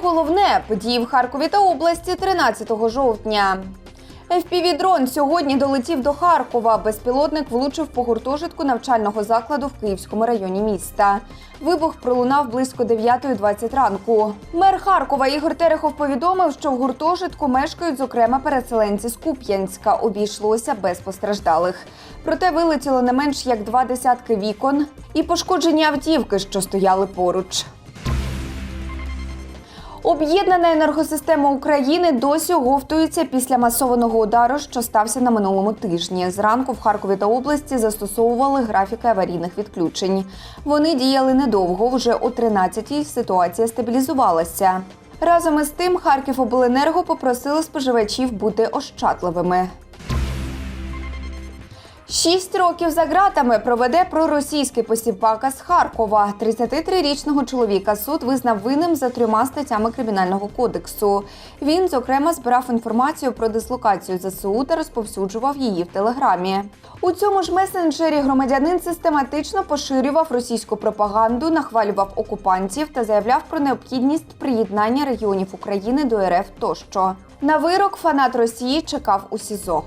головне події в Харкові та області 13 жовтня. FPV-дрон сьогодні долетів до Харкова. Безпілотник влучив по гуртожитку навчального закладу в Київському районі міста. Вибух пролунав близько 9.20 ранку. Мер Харкова Ігор Терехов повідомив, що в гуртожитку мешкають зокрема переселенці з Куп'янська. Обійшлося без постраждалих. Проте вилетіло не менш як два десятки вікон і пошкоджені автівки, що стояли поруч. Об'єднана енергосистема України досі оговтується після масованого удару, що стався на минулому тижні. Зранку в Харкові та області застосовували графіки аварійних відключень. Вони діяли недовго. Вже о 13-й ситуація стабілізувалася. Разом із тим, Харківобленерго попросили споживачів бути ощадливими. Шість років за ґратами проведе проросійський посіпака з Харкова. 33-річного чоловіка суд визнав винним за трьома статтями кримінального кодексу. Він, зокрема, збирав інформацію про дислокацію ЗСУ та розповсюджував її в телеграмі. У цьому ж месенджері громадянин систематично поширював російську пропаганду, нахвалював окупантів та заявляв про необхідність приєднання регіонів України до РФ тощо. На вирок фанат Росії чекав у СІЗО.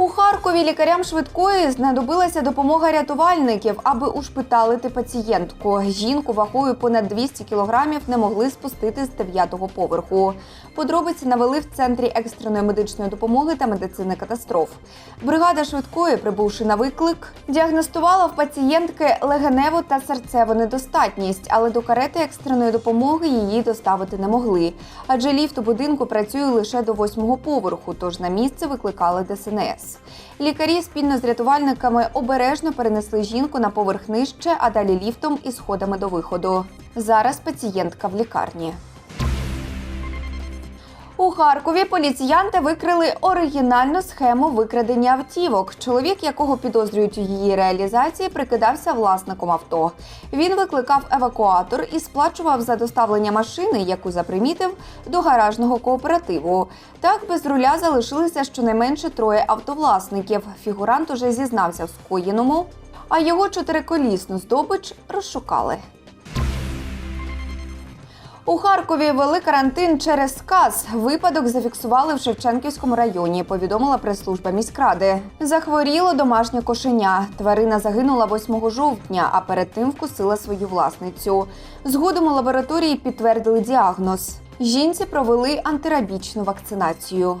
У Харкові лікарям швидкої знадобилася допомога рятувальників, аби ушпиталити пацієнтку. Жінку вагою понад 200 кілограмів не могли спустити з дев'ятого поверху. Подробиці навели в центрі екстреної медичної допомоги та медицини катастроф. Бригада швидкої, прибувши на виклик, діагностувала в пацієнтки легеневу та серцеву недостатність, але до карети екстреної допомоги її доставити не могли. Адже ліфт у будинку працює лише до восьмого поверху, тож на місце викликали ДСНС. Лікарі спільно з рятувальниками обережно перенесли жінку на поверх нижче, а далі ліфтом і сходами до виходу. Зараз пацієнтка в лікарні. У Харкові поліціянти викрили оригінальну схему викрадення автівок. Чоловік, якого підозрюють у її реалізації, прикидався власником авто. Він викликав евакуатор і сплачував за доставлення машини, яку запримітив, до гаражного кооперативу. Так без руля залишилися щонайменше троє автовласників. Фігурант уже зізнався в скоєному, а його чотириколісну здобич розшукали. У Харкові вели карантин через сказ. Випадок зафіксували в Шевченківському районі. Повідомила прес-служба міськради. Захворіло домашнє кошеня. Тварина загинула 8 жовтня, а перед тим вкусила свою власницю. Згодом у лабораторії підтвердили діагноз. Жінці провели антирабічну вакцинацію.